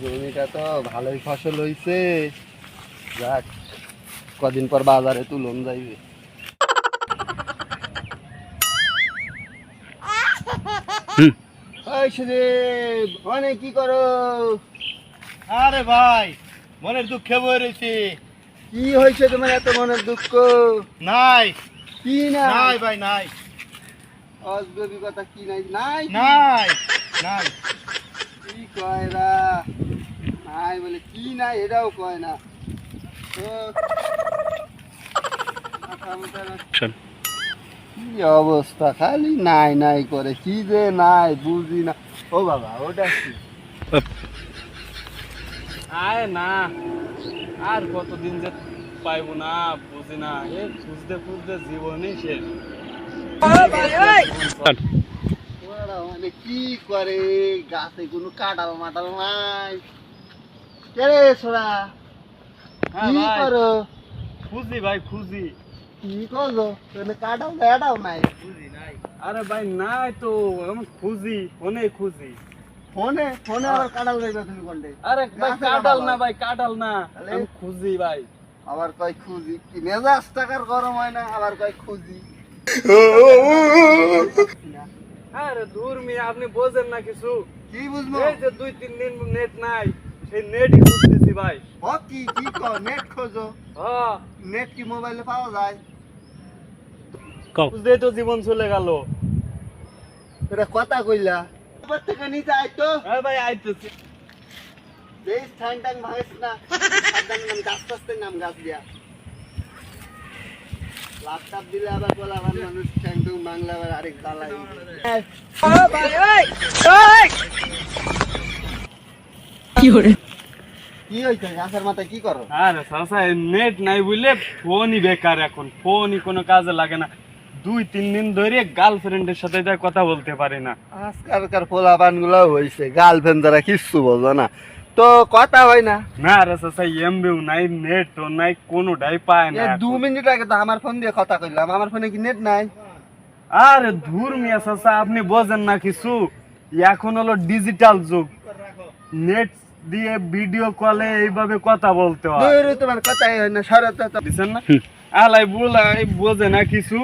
জমিটা তো ভালোই ফসল হইছে। যাক কদিন পর বাজারে তুলন যাইবে। অনেক কি করো? আরে ভাই মনের দুঃখে বই রয়েছি কি হয়েছে তোমার এত মনের দুঃখ? নাই। কি না নাই ভাই নাই। অজগবি কথা কি নাই? নাই। নাই নাই। কি কয় না বলে কি নাই এটাও কয় না। তো না-। কি অবস্থা? খালি নাই নাই করে কি যে নাই বুঝি না। ও বাবা ওটা কি? আয় না আর কতদিন যে পাইবো না বুঝি না। এ খুঁজতে খুঁজতে জীবনই শেষ। মানে কি করে গাছে কোনো কাটাল মাটাল নাই কে রে ছোড়া হ্যাঁ কি করো খুঁজি ভাই খুঁজি কি করো তোনে কাটাল এটাও নাই আরে ভাই নাই তো আমি খুঁজি ফোনে খুঁজি ফোনে ফোনে আবার কাটাল যাইবে তুমি কোনটে আরে ভাই কাটাল কাটাল না ভাই কাটাল না আমি খুঁজি ভাই আবার কয় খুঁজি কি মেজাজ টাকার গরম হয় না আবার কয় খুঁজি আরে দূর মিয়া আপনি বোঝেন না কিছু। কি বুঝব? এই যে দুই তিন দিন নেট নাই সেই নেটই খুঁজতেছি ভাই। ও কি কি কর নেট খোঁজো। হ্যাঁ নেট কি মোবাইলে পাওয়া যায়? খুঁজতেই তো জীবন চলে গেল। এটা কথা কইলা। থেকে নিচে আইতো হ্যাঁ ভাই আইতেছি। যেই স্থান টান ভাঙিস না নাম গাছ নাম গাছ দিয়া। দিলে আবার বলা আমার মানুষ ঠ্যাংটুং বাংলা আবার আরেক জ্বালাই কি হয়েছে গাছের মাথায় কি করো? আরে সাসা নেট নাই বুঝলে ফোনই বেকার এখন। ফোনই কোনো কাজে লাগে না। দুই তিন দিন ধরে গার্লফ্রেন্ডের সাথে যা কথা বলতে পারি না। আজকালকার পোলাপানগুলো হয়েছে গার্লফ্রেন্ড দ্বারা কিচ্ছু বলতো না। তো কথা হয় না। না রে সাসা এমবিও নাই নেটও নাই কোনোটাই পায় না। দু মিনিট আগে তো আমার ফোন দিয়ে কথা কইলাম আমার ফোনে কি নেট নাই? আরে ধুর মিয়া সাসা আপনি বোঝেন না কিছু। এখন হলো ডিজিটাল যুগ। নেট দিয়ে ভিডিও কলে এইভাবে কথা বলতে হয়। তোমার কথাই হয় না সরত বুঝছেন না? আলাই বুলাই বোঝে না কিছু।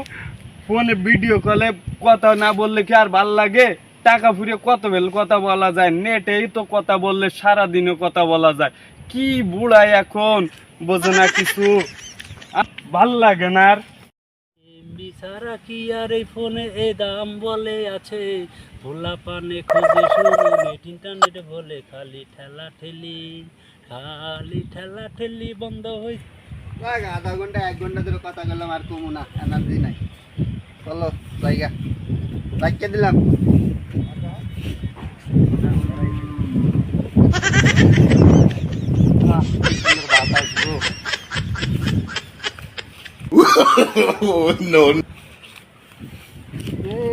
ফোনে ভিডিও কলে কথা না বললে কি আর ভালো লাগে? টাকা ফুরিয়ে কত বেল কথা বলা যায় নেটেই তো কথা বললে সারা দিনে কথা বলা যায়। কি বুড়াই এখন? বোঝে না কিছু। ভালো লাগে না আর। সারা কি আর এই ফোনে এ দাম বলে আছে? ভোলা পানে খুঁজে শুনি নেট ইন্টারনেটে বলে খালি ঠেলা ঠেলি খালি ঠেলা ঠেলি বন্ধ হয়ে আধা ঘণ্টা এক ঘণ্টা ধরে কথা বললাম আর কমু না এনার্জি নাই। চলো জায়গা। রাখিয়ে দিলাম।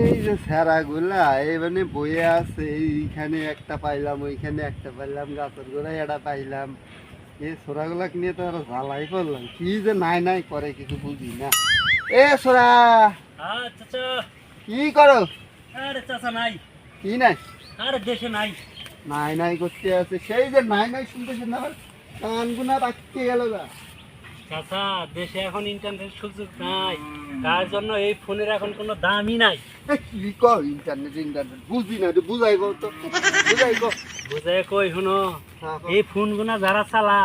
এই যে স্যারা গুলা এই মানে বইয়ে আছে এইখানে একটা পাইলাম ওইখানে একটা পাইলাম গাছের গোড়ায় একটা পাইলাম। এই সোরাগুলা নিয়ে তো আরও জ্বালাই করলাম। কি যে নাই নাই করে কিছু বুঝি না। এ সোরা! আর চাচা কি করো? আরে চাচা নাই। কি নাই? আরে দেশে নাই। নাই নাই করতে আছে। সেই যে নাই নাই শুনতেছেন না কানগুনা বাক্যে গেল গা। চাচা দেশে এখন ইন্টারনেট সুযোগ নাই। তার জন্য এই ফোনের এখন কোনো দামই নাই। কি কর ইন্টারনেট ইন্টারনেট বুঝি না একটু বুঝাইব তো। বুঝাইব বুঝে কই শুনো এই ফোনগুনা যারা চালা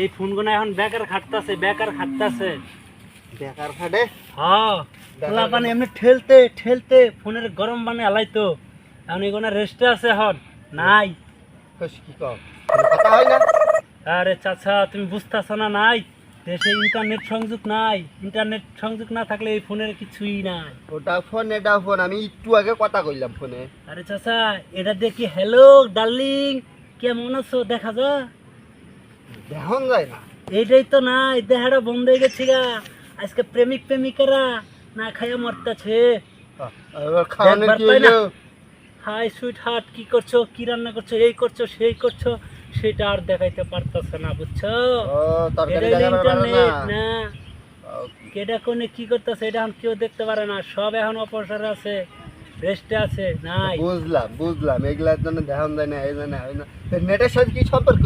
এই ফোনগুনা এখন বেকার খাটতাছে বেকার খাটতাছে। বেকার খাটে? হ্যাঁ। খোলা পানি এমনি ঠেলতে ঠেলতে ফোনের গরম পানি আলাইতো। এখন এগুলো রেস্টে আছে এখন। নাই। কি কথা হয় না? আরে চাচা তুমি বুঝতেছ না নাই। দেশে ইন্টারনেট সংযোগ নাই। ইন্টারনেট সংযোগ না থাকলে এই ফোনের কিছুই নাই। ওটা ফোন এটা ফোন। আমি একটু আগে কথা কইলাম ফোনে। আরে চাচা এটা দেখি হ্যালো ডার্লিং কেমন আছো? দেখা যা। দেখন যায় না। এইটাই তো নাই দেহাটা বন্ধ হয়ে গেছে গা। আজকে প্রেমিক প্রেমিকারা না খাইয়া মরতেছে। এবার খাওয়ানো কি হলো হাই সুইট হার্ট কি করছ? কি রান্না করছ? এই করছ সেই করছ। সেটা আর দেখাইতে পারতেছে না বুঝছ? ইন্টারনেট না। না। কেডা কোনে কি করতেছে এটা এখন কেউ দেখতে পারে না। সব এখন অপসর আছে রেস্টে আছে নাই। বুঝলাম বুঝলাম। এগুলার জন্য ধ্যান দেয় না এই জন্য হয় না। নেটের সাথে কি সম্পর্ক?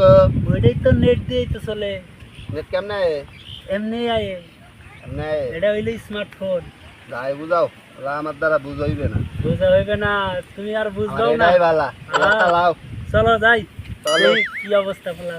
ওইটাই তো নেট দিয়েই তো চলে। নেট কেমনে এমনি আয়ে। এমনে এটা হইলে স্মার্টফোন। যাই বুঝাও ওরা আমার দ্বারা বুঝাইবে না। বুঝা হইবে না তুমি আর বুঝাও না। এটাই বালা। চালাও চলো যাই। তাহলে কি অবস্থা বলা?